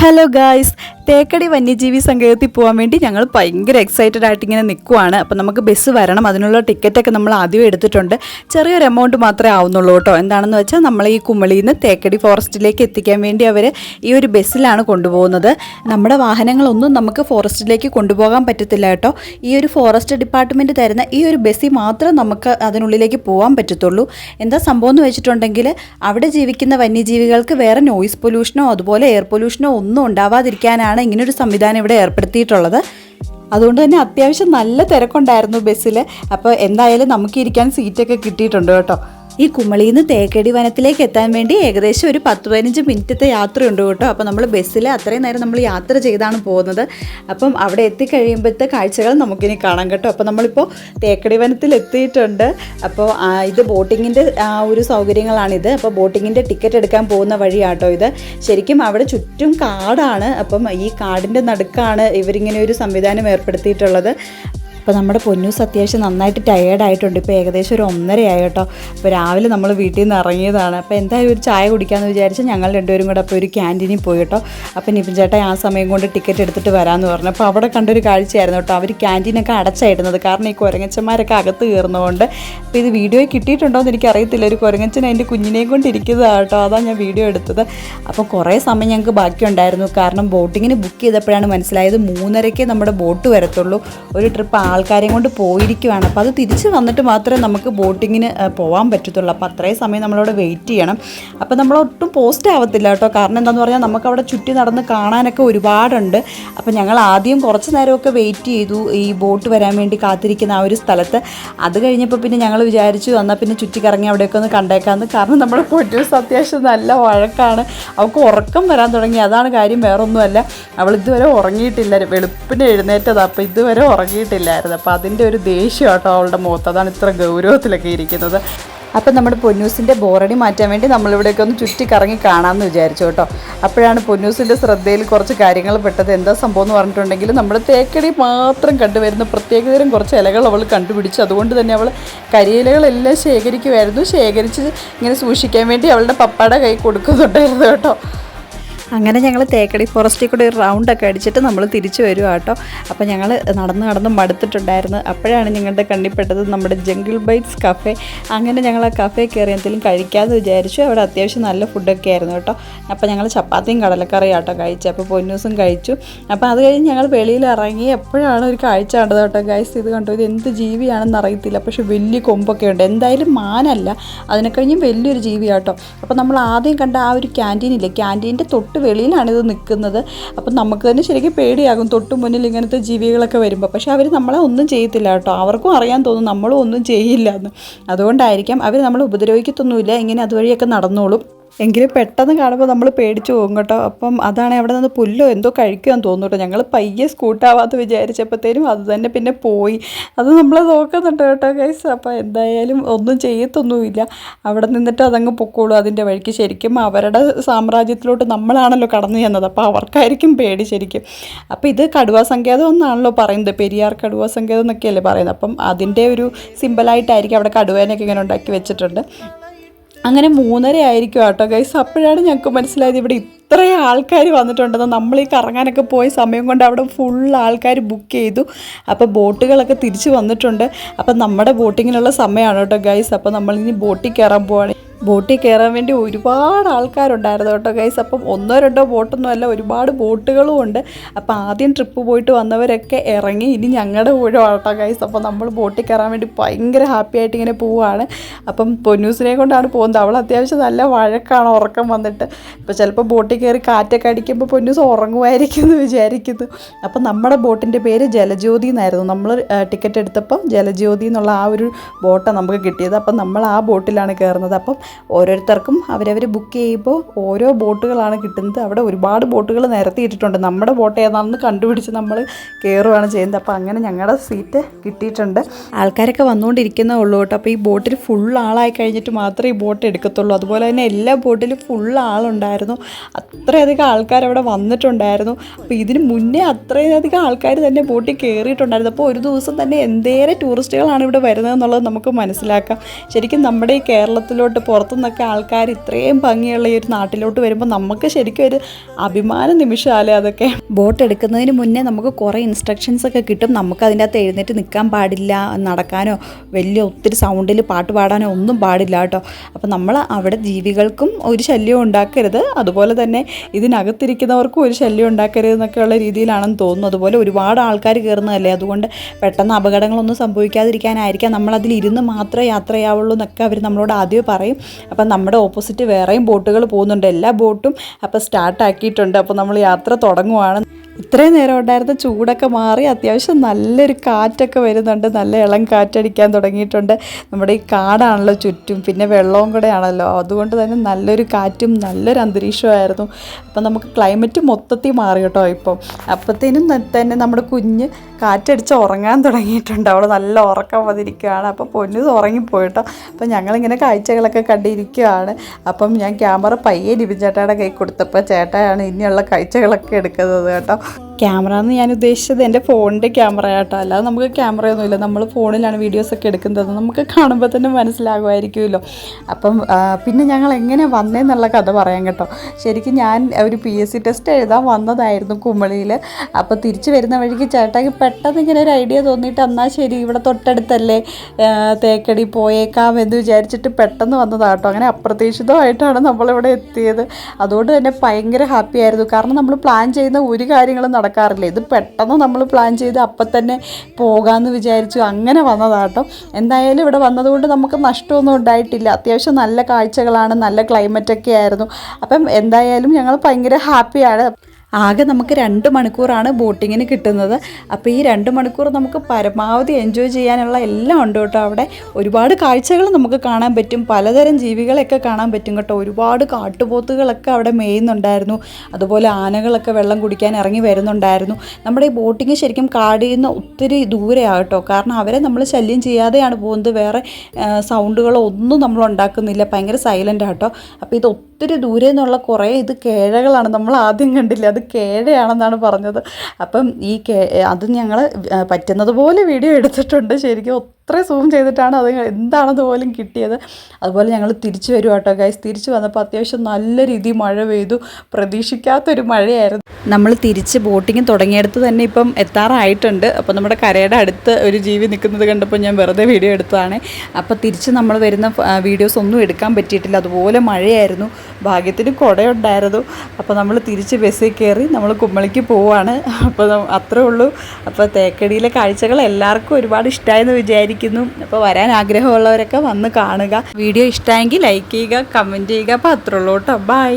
Hello guys Thekkady വന്യജീവി സങ്കേതത്തിൽ പോകാൻ വേണ്ടി ഞങ്ങൾ ഭയങ്കര എക്സൈറ്റഡ് ആയിട്ട് ഇങ്ങനെ നിൽക്കുവാണ് അപ്പം നമുക്ക് ബസ് വരണം. അതിനുള്ള ടിക്കറ്റൊക്കെ നമ്മൾ ആദ്യം എടുത്തിട്ടുണ്ട്. ചെറിയൊരു എമൗണ്ട് മാത്രമേ ആവുന്നുള്ളൂ കേട്ടോ. എന്താണെന്ന് വെച്ചാൽ നമ്മൾ ഈ കുമളിയിൽ നിന്ന് തേക്കടി ഫോറസ്റ്റിലേക്ക് എത്തിക്കാൻ വേണ്ടി അവർ ഈ ഒരു ബസ്സിലാണ് കൊണ്ടുപോകുന്നത്. നമ്മുടെ വാഹനങ്ങളൊന്നും നമുക്ക് ഫോറസ്റ്റിലേക്ക് കൊണ്ടുപോകാൻ പറ്റത്തില്ല കേട്ടോ. ഈ ഒരു ഫോറസ്റ്റ് ഡിപ്പാർട്ട്മെന്റ് തരുന്ന ഈ ഒരു ബസ്സിൽ മാത്രം നമുക്ക് അതിനുള്ളിലേക്ക് പോകാൻ പറ്റത്തുള്ളൂ. എന്താ സംഭവം എന്ന് വെച്ചിട്ടുണ്ടെങ്കിൽ അവിടെ ജീവിക്കുന്ന വന്യജീവികൾക്ക് വേറെ നോയിസ് പൊല്യൂഷനോ അതുപോലെ എയർ പൊല്യൂഷനോ ഒന്നും ഉണ്ടാവാതിരിക്കാനാണ് ഇങ്ങനൊരു സംവിധാനം ഇവിടെ ഏർപ്പെടുത്തിയിട്ടുള്ളത്. അതുകൊണ്ട് തന്നെ അത്യാവശ്യം നല്ല തിരക്കുണ്ടായിരുന്നു ബസ്സിൽ അപ്പോൾ എന്തായാലും നമുക്ക് ഇരിക്കാൻ സീറ്റൊക്കെ കിട്ടിയിട്ടുണ്ട് കേട്ടോ. ഈ കുമളിയിൽ നിന്ന് തേക്കടി വനത്തിലേക്ക് എത്താൻ വേണ്ടി ഏകദേശം ഒരു പത്ത് പതിനഞ്ച് മിനിറ്റത്തെ യാത്രയുണ്ട് കേട്ടോ. അപ്പോൾ നമ്മൾ ബസ്സിൽ അത്രയും നേരം നമ്മൾ യാത്ര ചെയ്താണ് പോകുന്നത്. അപ്പം അവിടെ എത്തിക്കഴിയുമ്പോഴത്തെ കാഴ്ചകൾ നമുക്കിനി കാണാം കേട്ടോ. അപ്പോൾ നമ്മളിപ്പോൾ തേക്കടി വനത്തിൽ എത്തിയിട്ടുണ്ട്. അപ്പോൾ ഇത് ബോട്ടിങ്ങിന്റെ ഒരു സൗകര്യങ്ങളാണിത്. അപ്പോൾ ബോട്ടിങ്ങിന്റെ ടിക്കറ്റ് എടുക്കാൻ പോകുന്ന വഴിയാട്ടോ ഇത്. ശരിക്കും അവിടെ ചുറ്റും കാടാണ്. അപ്പം ഈ കാടിന്റെ നടുക്കാണ് ഇവരിങ്ങനെ ഒരു സംവിധാനം ഏർപ്പെടുത്തിയിട്ടുള്ളത്. അപ്പോൾ നമ്മുടെ പൊന്നൂസ് അത്യാവശ്യം നന്നായിട്ട് ടയേർഡ് ആയിട്ടുണ്ട്. ഇപ്പോൾ ഏകദേശം ഒരു ഒന്നരയായി കേട്ടോ. അപ്പോൾ രാവിലെ നമ്മൾ വീട്ടിൽ നിന്ന് ഇറങ്ങിയതാണ്. അപ്പോൾ എന്തായാലും ഒരു ചായ കുടിക്കാമെന്ന് വിചാരിച്ച് ഞങ്ങൾ രണ്ടുപേരും കൂടെ അപ്പോൾ ഒരു ക്യാന്റീനിൽ പോയി കേട്ടോ. അപ്പോൾ നിപിൻ ചേട്ടാ ആ സമയം കൊണ്ട് ടിക്കറ്റ് എടുത്തിട്ട് വരാമെന്ന് പറഞ്ഞു. അപ്പോൾ അവിടെ കണ്ടൊരു കാഴ്ചയായിരുന്നു കേട്ടോ. അവർ ക്യാന്റീനൊക്കെ അടച്ചായിരുന്നത് കാരണം ഈ കുരങ്ങച്ചന്മാരൊക്കെ അകത്ത് കയറുന്നതുകൊണ്ട് അപ്പോൾ ഇത് വീഡിയോ കിട്ടിയിട്ടുണ്ടോ എന്ന് എനിക്കറിയത്തില്ല. ഒരു കുരങ്ങച്ചൻ അതിന്റെ കുഞ്ഞിനെയും കൊണ്ട് ഇരിക്കുന്നതാണ് കേട്ടോ. അതാണ് ഞാൻ വീഡിയോ എടുത്തത്. അപ്പോൾ കുറേ സമയം ഞങ്ങൾക്ക് ബാക്കിയുണ്ടായിരുന്നു. കാരണം ബോട്ടിങ്ങിന് ബുക്ക് ചെയ്തപ്പോഴാണ് മനസ്സിലായത് മൂന്നരയ്ക്ക് നമ്മുടെ ബോട്ട് വരത്തുള്ളൂ. ഒരു ട്രിപ്പ് ആൾക്കാരെയും കൊണ്ട് പോയിരിക്കുവാണ്. അപ്പോൾ അത് തിരിച്ച് വന്നിട്ട് മാത്രമേ നമുക്ക് ബോട്ടിങ്ങിന് പോകാൻ പറ്റത്തുള്ളൂ. അപ്പോൾ അത്രയും സമയം നമ്മളവിടെ വെയിറ്റ് ചെയ്യണം. അപ്പോൾ നമ്മൾ ഒട്ടും പോസ്റ്റ് ആവത്തില്ല കേട്ടോ. കാരണം എന്താണെന്ന് പറഞ്ഞാൽ നമുക്ക് അവിടെ ചുറ്റി നടന്ന് കാണാനൊക്കെ ഒരുപാടുണ്ട്. അപ്പോൾ ഞങ്ങൾ ആദ്യം കുറച്ച് നേരമൊക്കെ വെയിറ്റ് ചെയ്തു ഈ ബോട്ട് വരാൻ വേണ്ടി കാത്തിരിക്കുന്ന ആ ഒരു സ്ഥലത്ത്. അത് കഴിഞ്ഞപ്പോൾ പിന്നെ ഞങ്ങൾ വിചാരിച്ചു എന്നാൽ പിന്നെ ചുറ്റിക്കറങ്ങി അവിടെയൊക്കെ ഒന്ന് കണ്ടേക്കാമെന്ന് കാരണം നമ്മുടെ പൊറ്റൂസ് അത്യാവശ്യം നല്ല വഴക്കാണ്. അവൾക്ക് ഉറക്കം വരാൻ തുടങ്ങി. അതാണ് കാര്യം. വേറൊന്നുമല്ല. അവൾ ഇതുവരെ ഉറങ്ങിയിട്ടില്ല. വെളുപ്പിന് എഴുന്നേറ്റതാണ് അപ്പോൾ ഇതുവരെ ഉറങ്ങിയിട്ടില്ലായിരുന്നു അപ്പോൾ അതിന്റെ ഒരു ദേഷ്യം കേട്ടോ അവളുടെ മുഖത്ത്. അതാണ് ഇത്ര ഗൗരവത്തിലൊക്കെ ഇരിക്കുന്നത്. അപ്പം നമ്മുടെ പൊന്നൂസിന്റെ ബോറടി മാറ്റാൻ വേണ്ടി നമ്മളിവിടെയൊക്കെ ഒന്ന് ചുറ്റി കറങ്ങി കാണാമെന്ന് വിചാരിച്ചു കേട്ടോ. അപ്പോഴാണ് പൊന്നൂസിന്റെ ശ്രദ്ധയിൽ കുറച്ച് കാര്യങ്ങൾ പെട്ടത്. എന്താ സംഭവം എന്ന് പറഞ്ഞിട്ടുണ്ടെങ്കിൽ നമ്മൾ തേക്കടി മാത്രം കണ്ടുവരുന്ന പ്രത്യേകതരം കുറച്ച് ഇലകൾ അവൾ കണ്ടുപിടിച്ച്. അതുകൊണ്ട് തന്നെ അവൾ കരിയിലകളെല്ലാം ശേഖരിക്കുമായിരുന്നു. ശേഖരിച്ച് ഇങ്ങനെ സൂക്ഷിക്കാൻ വേണ്ടി അവളുടെ പപ്പയുടെ കൈ കൊടുക്കുന്നുണ്ടായിരുന്നു കേട്ടോ. അങ്ങനെ ഞങ്ങൾ തേക്കടി ഫോറസ്റ്റിൽ കൂടെ ഒരു റൗണ്ടൊക്കെ അടിച്ചിട്ട് നമ്മൾ തിരിച്ചു വരും കേട്ടോ. അപ്പോൾ ഞങ്ങൾ നടന്ന് നടന്ന് മടുത്തിട്ടുണ്ടായിരുന്നു. അപ്പോഴാണ് ഞങ്ങളുടെ കണ്ണിപ്പെട്ടത് നമ്മുടെ ജംഗിൾ ബൈറ്റ്സ് കഫേ അങ്ങനെ ഞങ്ങൾ ആ കഫേ കയറി എന്തെങ്കിലും കഴിക്കാമെന്ന് വിചാരിച്ചു. അവിടെ അത്യാവശ്യം നല്ല ഫുഡൊക്കെ ആയിരുന്നു കേട്ടോ. അപ്പോൾ ഞങ്ങൾ ചപ്പാത്തിയും കടലക്കറിയും ആട്ടോ കഴിച്ചു അപ്പോൾ പൊന്നൂസും കഴിച്ചു. അപ്പോൾ അത് കഴിഞ്ഞ് ഞങ്ങൾ വെളിയിൽ ഇറങ്ങി. എപ്പോഴാണ് ഒരു കാഴ്ച കണ്ടത് കേട്ടോ ഗൈസ് ഇത് കണ്ടോ? ഇത് എന്ത് ജീവിയാണെന്ന് അറിയത്തില്ല. പക്ഷേ വലിയ കൊമ്പൊക്കെ ഉണ്ട്. എന്തായാലും മാനല്ല. അതിനെ കഴിഞ്ഞും വലിയൊരു ജീവിയാട്ടോ അപ്പോൾ നമ്മൾ ആദ്യം കണ്ട ആ ഒരു ക്യാന്റീനില്ലേ ക്യാന്റീന്റെ തൊട്ട് വെളിയിലാണ് ഇത് നിൽക്കുന്നത്. അപ്പം നമുക്ക് തന്നെ ശരിക്കും പേടിയാകും. തൊട്ടു മുന്നിൽ ഇങ്ങനത്തെ ജീവികളൊക്കെ വരുമ്പോൾ പക്ഷേ അവർ നമ്മളെ ഒന്നും ചെയ്യത്തില്ല കേട്ടോ. അവർക്കും അറിയാൻ തോന്നും നമ്മളും ഒന്നും ചെയ്യില്ല എന്ന്. അതുകൊണ്ടായിരിക്കാം അവർ നമ്മളെ ഉപദ്രവിക്കത്തൊന്നുമില്ല. ഇങ്ങനെ അതുവഴിയൊക്കെ നടന്നോളും. എങ്കിലും പെട്ടെന്ന് കാണുമ്പോൾ നമ്മൾ പേടിച്ചു പോകും കേട്ടോ. അപ്പം അതാണ് അവിടെ നിന്ന് പുല്ലോ എന്തോ കഴിക്കുമെന്ന് തോന്നുന്നു കേട്ടോ ഞങ്ങൾ പയ്യെ സ്കൂട്ടാവാത്ത വിചാരിച്ചപ്പോഴത്തേനും അത് തന്നെ പിന്നെ പോയി. അത് നമ്മൾ നോക്കുന്നുണ്ട് കേട്ടോ ഗൈസ് അപ്പോൾ എന്തായാലും ഒന്നും ചെയ്യത്തൊന്നുമില്ല. അവിടെ നിന്നിട്ട് അതങ്ങ് പൊക്കോളൂ അതിന്റെ വഴിക്ക്. ശരിക്കും അവരുടെ സാമ്രാജ്യത്തിലോട്ട് നമ്മളാണല്ലോ കടന്നു ചെന്നത്. അപ്പോൾ അവർക്കായിരിക്കും പേടി ശരിക്കും. അപ്പോൾ ഇത് കടുവാ സങ്കേതം എന്നാണല്ലോ പറയുന്നത്. പെരിയാർ കടുവാ സങ്കേതം എന്നൊക്കെയല്ലേ പറയുന്നത്. അപ്പം അതിന്റെ ഒരു സിമ്പിളായിട്ടായിരിക്കും അവിടെ കടുവേനെയൊക്കെ ഇങ്ങനെ ഉണ്ടാക്കി വെച്ചിട്ടുണ്ട്. അങ്ങനെ മൂന്നര ആയിരിക്കും കേട്ടോ ഗൈസ് അപ്പോഴാണ് ഞങ്ങൾക്ക് മനസ്സിലായത് ഇവിടെ ഇത്രയും ആൾക്കാർ വന്നിട്ടുണ്ടെന്ന്. നമ്മൾ ഈ കറങ്ങാനൊക്കെ പോയ സമയം കൊണ്ട് അവിടെ ഫുൾ ആൾക്കാർ ബുക്ക് ചെയ്തു. അപ്പോൾ ബോട്ടുകളൊക്കെ തിരിച്ചു വന്നിട്ടുണ്ട്. അപ്പം നമ്മുടെ ബോട്ടിങ്ങിനുള്ള സമയമാണ് കേട്ടോ ഗൈസ് അപ്പോൾ നമ്മളിനി ബോട്ടിൽ കയറാൻ പോവാണ്. ബോട്ടിൽ കയറാൻ വേണ്ടി ഒരുപാട് ആൾക്കാരുണ്ടായിരുന്നു കേട്ടോ ഗൈസ് അപ്പം ഒന്നോ രണ്ടോ ബോട്ടൊന്നും അല്ല ഒരുപാട് ബോട്ടുകളും ഉണ്ട്. അപ്പോൾ ആദ്യം ട്രിപ്പ് പോയിട്ട് വന്നവരൊക്കെ ഇറങ്ങി ഇനി ഞങ്ങളുടെ കൂടെ കേട്ടോ ഗൈസ് അപ്പോൾ നമ്മൾ ബോട്ടിൽ കയറാൻ വേണ്ടി ഭയങ്കര ഹാപ്പി ആയിട്ട് ഇങ്ങനെ പോവുകയാണ് അപ്പം പൊന്നൂസിനെ കൊണ്ടാണ് പോകുന്നത്. അവൾ അത്യാവശ്യം നല്ല വഴക്കാണ് ഉറക്കം വന്നിട്ട്. ഇപ്പോൾ ചിലപ്പോൾ ബോട്ടിൽ കയറി കാറ്റൊക്കെ അടിക്കുമ്പോൾ പൊന്നൂസ് ഉറങ്ങുമായിരിക്കും എന്ന് വിചാരിക്കുന്നു. അപ്പം നമ്മുടെ ബോട്ടിന്റെ പേര് ജലജ്യോതി എന്നായിരുന്നു. നമ്മൾ ടിക്കറ്റ് എടുത്തപ്പോൾ ജലജ്യോതി എന്നുള്ള ആ ഒരു ബോട്ടാണ് നമുക്ക് കിട്ടിയത്. അപ്പം നമ്മൾ ആ ബോട്ടിലാണ് കയറുന്നത്. അപ്പം ഓരോരുത്തർക്കും അവരവർ ബുക്ക് ചെയ്യുമ്പോൾ ഓരോ ബോട്ടുകളാണ് കിട്ടുന്നത്. അവിടെ ഒരുപാട് ബോട്ടുകൾ നിരത്തിയിട്ടിട്ടുണ്ട് നമ്മുടെ ബോട്ട് ഏതാണെന്ന് കണ്ടുപിടിച്ച് നമ്മൾ കയറുകയാണ് ചെയ്യുന്നത്. അപ്പോൾ അങ്ങനെ ഞങ്ങളുടെ സീറ്റ് കിട്ടിയിട്ടുണ്ട്. ആൾക്കാരൊക്കെ വന്നുകൊണ്ടിരിക്കുന്നേ ഉള്ളൂ കേട്ടോ. അപ്പോൾ ഈ ബോട്ടിൽ ഫുൾ ആളായി കഴിഞ്ഞിട്ട് മാത്രമേ ഈ ബോട്ട് എടുക്കത്തുള്ളൂ. അതുപോലെ തന്നെ എല്ലാ ബോട്ടിലും ഫുൾ ആളുണ്ടായിരുന്നു. അത്രയധികം ആൾക്കാർ അവിടെ വന്നിട്ടുണ്ടായിരുന്നു. അപ്പോൾ ഇതിന് മുന്നേ അത്രയധികം ആൾക്കാർ തന്നെ ബോട്ടിൽ കയറിയിട്ടുണ്ടായിരുന്നു അപ്പോൾ ഒരു ദിവസം തന്നെ എന്തേറെ ടൂറിസ്റ്റുകളാണ് ഇവിടെ വരുന്നത് എന്നുള്ളത് നമുക്ക് മനസ്സിലാക്കാം. ശരിക്കും നമ്മുടെ ഈ കേരളത്തിലോട്ട് പുറത്ത് പുറത്തുനിന്നൊക്കെ ആൾക്കാർ ഇത്രയും ഭംഗിയുള്ള ഈ ഒരു നാട്ടിലോട്ട് വരുമ്പോൾ നമുക്ക് ശരിക്കും ഒരു അഭിമാന നിമിഷമല്ലേ അതൊക്കെ? ബോട്ട് എടുക്കുന്നതിന് മുന്നേ നമുക്ക് കുറേ ഇൻസ്ട്രക്ഷൻസ് ഒക്കെ കിട്ടും. നമുക്ക് അതിന്റെ അകത്ത് എഴുന്നേറ്റ് നിൽക്കാൻ പാടില്ല നടക്കാനോ വലിയ ഒത്തിരി സൗണ്ടിൽ പാട്ട് പാടാനോ ഒന്നും പാടില്ല കേട്ടോ. അപ്പോൾ നമ്മൾ അവിടെ ജീവികൾക്കും ഒരു ശല്യം ഉണ്ടാക്കരുത്. അതുപോലെ തന്നെ ഇതിനകത്തിരിക്കുന്നവർക്കും ഒരു ശല്യം ഉണ്ടാക്കരുത് എന്നൊക്കെയുള്ള രീതിയിലാണെന്ന് തോന്നുന്നു. അതുപോലെ ഒരുപാട് ആൾക്കാർ കയറുന്നതല്ലേ? അതുകൊണ്ട് പെട്ടെന്ന് അപകടങ്ങളൊന്നും സംഭവിക്കാതിരിക്കാനായിരിക്കാം. നമ്മളതിൽ ഇരുന്ന് മാത്രമേ യാത്ര ചെയ്യാവുള്ളൂ എന്നൊക്കെ അവർ നമ്മളോട് ആദ്യമേ പറയും. അപ്പം നമ്മുടെ ഓപ്പോസിറ്റ് വേറെയും ബോട്ടുകൾ പോകുന്നുണ്ട്. എല്ലാ ബോട്ടും അപ്പോൾ സ്റ്റാർട്ടാക്കിയിട്ടുണ്ട്. അപ്പോൾ നമ്മൾ യാത്ര തുടങ്ങുവാണ്. ഇത്രയും നേരം ഉണ്ടായിരുന്ന ചൂടൊക്കെ മാറി അത്യാവശ്യം നല്ലൊരു കാറ്റൊക്കെ വരുന്നുണ്ട്. നല്ല ഇളം കാറ്റടിക്കാൻ തുടങ്ങിയിട്ടുണ്ട്. നമ്മുടെ ഈ കാടാണല്ലോ ചുറ്റും. പിന്നെ വെള്ളവും കൂടെ ആണല്ലോ അതുകൊണ്ട് തന്നെ നല്ലൊരു കാറ്റും നല്ലൊരു അന്തരീക്ഷമായിരുന്നു അപ്പം നമുക്ക് ക്ലൈമറ്റ് മൊത്തത്തിൽ മാറി കേട്ടോ ഇപ്പം. അപ്പത്തേനും തന്നെ നമ്മുടെ കുഞ്ഞ് കാറ്റടിച്ച് ഉറങ്ങാൻ തുടങ്ങിയിട്ടുണ്ട്. അവൾ നല്ല ഉറക്കം വന്നിരിക്കുകയാണ്. അപ്പോൾ പൊന്നു ഉറങ്ങിപ്പോയിട്ടോ അപ്പം ഞങ്ങളിങ്ങനെ കാഴ്ചകളൊക്കെ കണ്ടിരിക്കുകയാണ്. അപ്പം ഞാൻ ക്യാമറ പയ്യെ ലിബിൻ ചേട്ടായുടെ കൈ കൊടുത്തപ്പോൾ ചേട്ടായാണ് ഇനിയുള്ള കാഴ്ചകളൊക്കെ എടുക്കുന്നത് കേട്ടോ. ക്യാമറ എന്ന് ഞാൻ ഉദ്ദേശിച്ചത് എന്റെ ഫോണിന്റെ ക്യാമറ ആട്ടോ. അല്ലാതെ നമുക്ക് ക്യാമറയൊന്നുമില്ല നമ്മൾ ഫോണിലാണ് വീഡിയോസൊക്കെ എടുക്കുന്നത്. നമുക്ക് കാണുമ്പോൾ തന്നെ മനസ്സിലാകുമായിരിക്കുമല്ലോ. അപ്പം പിന്നെ ഞങ്ങൾ എങ്ങനെ വന്നേന്നുള്ള കഥ പറയാം കേട്ടോ. ശരിക്കും ഞാൻ ഒരു പി എസ് സി ടെസ്റ്റ് എഴുതാൻ വന്നതായിരുന്നു കുമളിയിൽ അപ്പോൾ തിരിച്ചു വരുന്ന വഴിക്ക് ചേട്ടാക്ക് പെട്ടെന്ന് ഇങ്ങനെ ഒരു ഐഡിയ തോന്നിയിട്ട് എന്നാൽ ശരി ഇവിടെ തൊട്ടടുത്തല്ലേ? തേക്കടി പോയേക്കാം എന്ന് വിചാരിച്ചിട്ട് പെട്ടെന്ന് വന്നതാണ് കേട്ടോ അങ്ങനെ അപ്രതീക്ഷിതമായിട്ടാണ് നമ്മളിവിടെ എത്തിയത്. അതുകൊണ്ട് തന്നെ ഭയങ്കര ഹാപ്പി ആയിരുന്നു. കാരണം നമ്മൾ പ്ലാൻ ചെയ്യുന്ന ഒരു കാര്യങ്ങളും നടക്കാറില്ല. ഇത് പെട്ടെന്ന് നമ്മൾ പ്ലാൻ ചെയ്ത് അപ്പം തന്നെ പോകാമെന്ന് വിചാരിച്ചു അങ്ങനെ വന്നതാട്ടോ. എന്തായാലും ഇവിടെ വന്നതുകൊണ്ട് നമുക്ക് നഷ്ടമൊന്നും ഉണ്ടായിട്ടില്ല. അത്യാവശ്യം നല്ല കാഴ്ചകളാണ് നല്ല ക്ലൈമറ്റൊക്കെ ആയിരുന്നു. അപ്പം എന്തായാലും ഞങ്ങൾ ഭയങ്കര ഹാപ്പിയാണ് ആകെ നമുക്ക് രണ്ട് മണിക്കൂറാണ് ബോട്ടിങ്ങിന് കിട്ടുന്നത്. അപ്പോൾ ഈ രണ്ട് മണിക്കൂർ നമുക്ക് പരമാവധി എൻജോയ് ചെയ്യാനുള്ള എല്ലാം ഉണ്ട് കേട്ടോ അവിടെ. ഒരുപാട് കാഴ്ചകൾ നമുക്ക് കാണാൻ പറ്റും. പലതരം ജീവികളെയൊക്കെ കാണാൻ പറ്റും കേട്ടോ. ഒരുപാട് കാട്ടുപോത്തുകളൊക്കെ അവിടെ മേയുന്നുണ്ടായിരുന്നു. അതുപോലെ ആനകളൊക്കെ വെള്ളം കുടിക്കാൻ ഇറങ്ങി വരുന്നുണ്ടായിരുന്നു. നമ്മുടെ ഈ ബോട്ടിങ് ശരിക്കും കാടിൽ നിന്ന് ഒത്തിരി ദൂരെയാണ് കേട്ടോ. കാരണം അവരെ നമ്മൾ ശല്യം ചെയ്യാതെയാണ് പോകുന്നത്. വേറെ സൗണ്ടുകളോ ഒന്നും നമ്മൾ ഉണ്ടാക്കുന്നില്ല. ഭയങ്കര സൈലന്റ് ആട്ടോ അപ്പോൾ ഇത് ഒത്തിരി ദൂരെ നിന്നുള്ള കുറേ ഇത് കേഴകളാണ് നമ്മൾ ആദ്യം കണ്ടില്ല? അത് കേഴയാണെന്നാണ് പറഞ്ഞത്. അപ്പം ഈ കേ അത് ഞങ്ങൾ പറ്റുന്നത് പോലെ വീഡിയോ എടുത്തിട്ടുണ്ട്. ശരിക്കും അത്രയും സൂം ചെയ്തിട്ടാണ് അത് എന്താണെന്ന് പോലും കിട്ടിയത്. അതുപോലെ ഞങ്ങൾ തിരിച്ചു വരും കേട്ടോ ഗൈസ് തിരിച്ചു വന്നപ്പോൾ അത്യാവശ്യം നല്ല രീതിയിൽ മഴ പെയ്തു. പ്രതീക്ഷിക്കാത്തൊരു മഴയായിരുന്നു. നമ്മൾ തിരിച്ച് ബോട്ടിങ് തുടങ്ങിയെടുത്ത് തന്നെ ഇപ്പം എത്താറായിട്ടുണ്ട്. അപ്പോൾ നമ്മുടെ കരയുടെ അടുത്ത് ഒരു ജീവി നിൽക്കുന്നത് കണ്ടപ്പോൾ ഞാൻ വെറുതെ വീഡിയോ എടുത്തതാണ്. അപ്പോൾ തിരിച്ച് നമ്മൾ വരുന്ന വീഡിയോസ് ഒന്നും എടുക്കാൻ പറ്റിയിട്ടില്ല. അതുപോലെ മഴയായിരുന്നു. ഭാഗ്യത്തിന് കുടയുണ്ടായിരുന്നു. അപ്പോൾ നമ്മൾ തിരിച്ച് ബസ്സിൽ കയറി നമ്മൾ കുമ്മളിക്ക് പോവാണ്. അപ്പോൾ അത്രേ ഉള്ളൂ. അപ്പോൾ തേക്കടിയിലെ കാഴ്ചകൾ എല്ലാവർക്കും ഒരുപാട് ഇഷ്ടമായെന്ന് വിചാരിക്കുന്നു അപ്പോൾ വരാൻ ആഗ്രഹമുള്ളവരൊക്കെ വന്ന് കാണുക. വീഡിയോ ഇഷ്ടമായെങ്കിൽ ലൈക്ക് ചെയ്യുക കമന്റ് ചെയ്യുക. അപ്പോൾ അത്രേ ഉള്ളൂ കേട്ടോ. ബൈ